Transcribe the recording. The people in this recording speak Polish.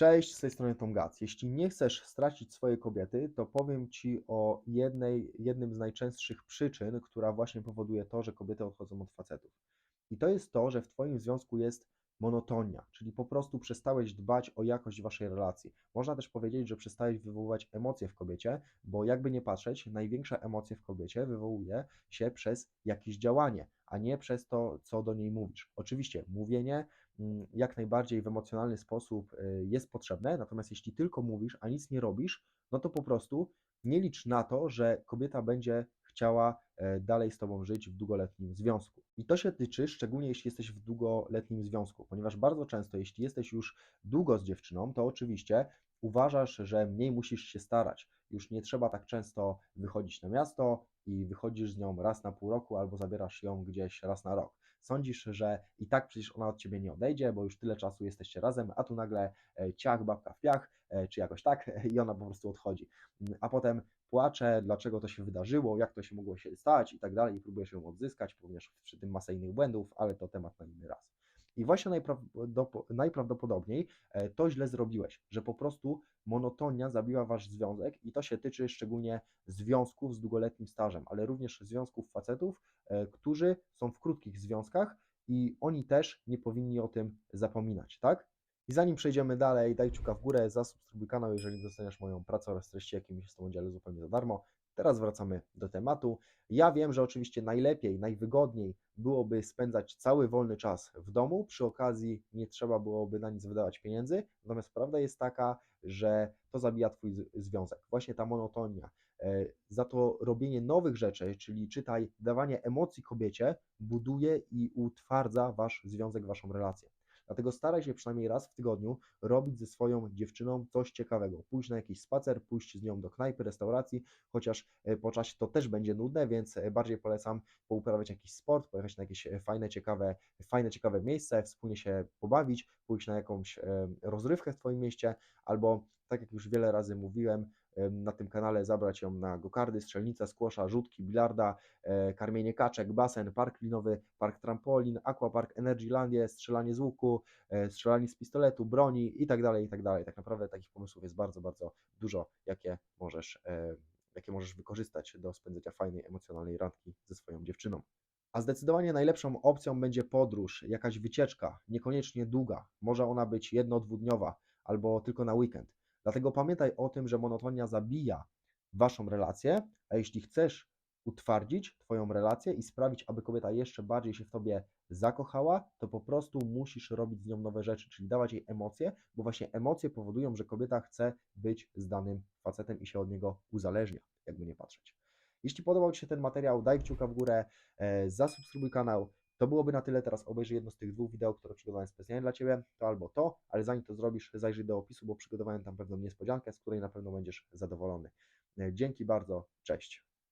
Cześć, z tej strony Tom Gac. Jeśli nie chcesz stracić swojej kobiety, to powiem Ci o jednej, jednym z najczęstszych przyczyn, która właśnie powoduje to, że kobiety odchodzą od facetów. I to jest to, że w Twoim związku jest monotonia, czyli po prostu przestałeś dbać o jakość Waszej relacji. Można też powiedzieć, że przestałeś wywoływać emocje w kobiecie, bo jakby nie patrzeć, największe emocje w kobiecie wywołuje się przez jakieś działanie, a nie przez to, co do niej mówisz. Oczywiście mówienie jak najbardziej w emocjonalny sposób y, jest potrzebne, natomiast jeśli tylko mówisz, a nic nie robisz, no to po prostu nie licz na to, że kobieta będzie chciała e, dalej z Tobą żyć w długoletnim związku. I to się tyczy szczególnie jeśli jesteś w długoletnim związku, ponieważ bardzo często, jeśli jesteś już długo z dziewczyną, to oczywiście uważasz, że mniej musisz się starać. Już nie trzeba tak często wychodzić na miasto i wychodzisz z nią raz na pół roku albo zabierasz ją gdzieś raz na rok. Sądzisz, że i tak przecież ona od ciebie nie odejdzie, bo już tyle czasu jesteście razem, a tu nagle e, ciach, babka w piach, e, czy jakoś tak, i ona po prostu odchodzi. Mm, A potem płacze, dlaczego to się wydarzyło, jak to się mogło się stać i tak dalej, i próbujesz ją odzyskać, ponieważ przy tym masę innych błędów, ale to temat na inny raz. I właśnie najprawdopod- najprawdopodobniej e, to źle zrobiłeś, że po prostu monotonia zabiła wasz związek i to się tyczy szczególnie związków z długoletnim stażem, ale również związków facetów, e, którzy są w krótkich związkach i oni też nie powinni o tym zapominać, tak? I zanim przejdziemy dalej, daj kciuka w górę, zasubskrybuj kanał, jeżeli doceniasz moją pracę oraz treści, jakimi się z Tobą dzielę zupełnie za darmo. Teraz wracamy do tematu. Ja wiem, że oczywiście najlepiej, najwygodniej byłoby spędzać cały wolny czas w domu. Przy okazji nie trzeba byłoby na nic wydawać pieniędzy. Natomiast prawda jest taka, że to zabija Twój związek. Właśnie ta monotonia. E, Za to robienie nowych rzeczy, czyli czytaj, dawanie emocji kobiecie, buduje i utwardza Wasz związek, Waszą relację. Dlatego staraj się przynajmniej raz w tygodniu robić ze swoją dziewczyną coś ciekawego. Pójść na jakiś spacer, pójść z nią do knajpy, restauracji, chociaż e, po czasie to też będzie nudne, więc e, bardziej polecam pouprawiać jakiś sport, pojechać na jakieś e, fajne, ciekawe, fajne, ciekawe miejsce, wspólnie się pobawić, pójść na jakąś rozrywkę w Twoim mieście, albo tak jak już wiele razy mówiłem, em, na tym kanale zabrać ją na gokardy, strzelnice, skłosza, rzutki, bilarda, e, karmienie kaczek, basen, park linowy, park trampolin, aquapark, Energylandię, strzelanie z łuku, e, strzelanie z pistoletu, broni i tak dalej, i tak dalej. Tak naprawdę takich pomysłów jest bardzo, bardzo dużo, jakie możesz, e, jakie możesz wykorzystać do spędzenia fajnej, emocjonalnej randki ze swoją dziewczyną. A zdecydowanie najlepszą opcją będzie podróż, jakaś wycieczka, niekoniecznie długa. Może ona być jedno-dwudniowa albo tylko na weekend. Dlatego pamiętaj o tym, że monotonia zabija waszą relację, a jeśli chcesz utwardzić Twoją relację i sprawić, aby kobieta jeszcze bardziej się w Tobie zakochała, to po prostu musisz robić z nią nowe rzeczy, czyli dawać jej emocje, bo właśnie emocje powodują, że kobieta chce być z danym facetem i się od niego uzależnia, jakby nie patrzeć. Jeśli podobał Ci się ten materiał, daj kciuka w górę, e, zasubskrybuj kanał. To byłoby na tyle. Teraz obejrzyj jedno z tych dwóch wideo, które przygotowałem specjalnie dla Ciebie. To albo to, ale zanim to zrobisz, zajrzyj do opisu, bo przygotowałem tam pewną niespodziankę, z której na pewno będziesz zadowolony. E, Dzięki bardzo, cześć.